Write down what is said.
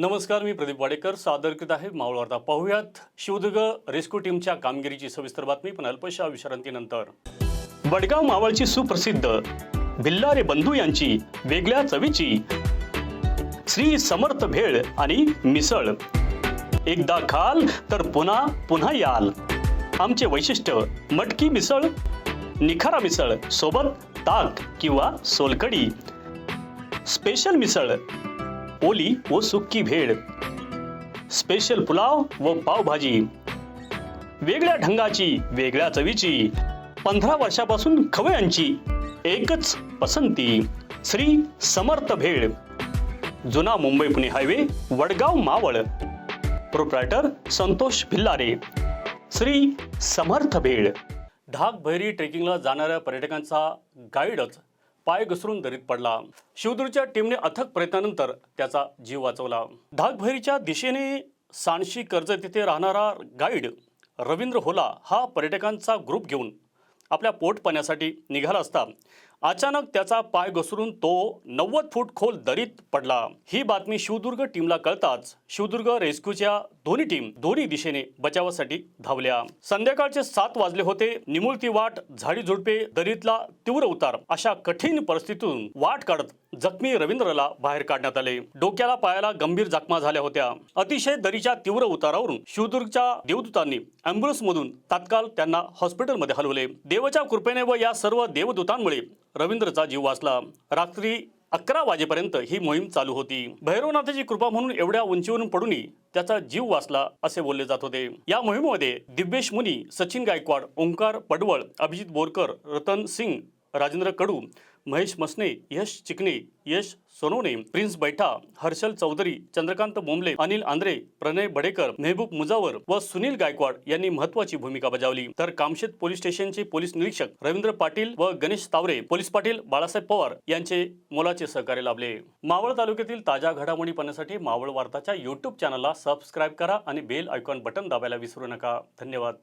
नमस्कार मी प्रदीप वाडेकर. सादर करीत आहे मावळवार्ता पाहूयात शिवदुर्ग रेस्क्यू टीमच्या कामगिरीची सविस्तर बातमी. पण अल्पशा विश्रांतीनंतर. वडगाव मावळची सुप्रसिद्ध भिल्लारे बंधू यांची वेगळ्या चवीची श्री समर्थ भेळ आणि मिसळ. एकदा खाल तर पुन्हा पुन्हा याल. आमचे वैशिष्ट्य मटकी मिसळ निखारा मिसळ सोबत ताक किंवा सोलकडी स्पेशल मिसळ ओली व सुक्की भेळ. स्पेशल पुलाव व पावभाजी. वेगळ्या ढंगाची वेगळ्या चवीची पंधरा वर्षापासून खवयांची एकच पसंती श्री समर्थ भेळ. जुना मुंबई पुणे हायवे वडगाव मावळ. प्रोप्रायटर संतोष भिल्लारे. श्री समर्थ भेळ. ढाक भैरी ट्रेकिंगला जाणाऱ्या पर्यटकांचा गाईडच पाय घसरून दरीत पडला. शिवदूरच्या टीमने अथक प्रयत्नानंतर त्याचा जीव वाचवला. ढाकभैरीच्या दिशेने सांडशी कर्ज तिथे राहणारा गाईड रवींद्र होला हा पर्यटकांचा ग्रुप घेऊन आपल्या पोट पाण्यासाठी निघाला असता. अचानक त्याचा पाय घसरून तो नव्वद फूट खोल दरीत पडला. ही बातमी शिवदुर्ग टीमला कळताच शिवदुर्ग रेस्क्यूच्या दोन्ही टीम दोन्ही दिशेने बचावासाठी धावल्या. संध्याकाळचे सात वाजले होते. निमुळती वाट झाडी झुडपे दरीतला तीव्र उतार अशा कठीण परिस्थितीतून वाट काढत जखमी रवींद्रला बाहेर काढण्यात आले. डोक्याला पायाला गंभीर जखमा झाल्या होत्या. अतिशय दरीच्या तीव्र उतारावरून शिवदुर्गच्या देवदूतांनी अँब्युलन्स मधून तात्काळ त्यांना हॉस्पिटलमध्ये हलवले. देवाच्या कृपेने व या सर्व देवदूतांमुळे रवींद्रचा जीव वाचला. रात्री अकरा वाजेपर्यंत ही मोहीम चालू होती. भैरवनाथाची कृपा म्हणून एवढ्या उंचीवरून पडूनही त्याचा जीव वाचला असे बोलले जात होते. या मोहिमेमध्ये दिव्येश मुनी सचिन गायकवाड ओंकार पडवळ अभिजित बोरकर रतन सिंग राजेंद्र कडू महेश मसने यश चिकणे यश सोनवणे प्रिन्स बैठा हर्षल चौधरी चंद्रकांत बोंबले अनिल आंद्रे प्रणय बडेकर मेहबूब मुजावर व सुनील गायकवाड यांनी महत्वाची भूमिका बजावली. तर कामशेत पोलीस स्टेशनचे पोलीस निरीक्षक रवींद्र पाटील व गणेश तावरे पोलीस पाटील बाळासाहेब पवार यांचे मोलाचे सहकार्य लाभले. मावळ तालुक्यातील ताज्या घडामोडी पाहण्यासाठी मावळ वार्ताच्या युट्यूब चॅनलला सबस्क्राईब करा आणि बेल आयकॉन बटन दाबायला विसरू नका. धन्यवाद.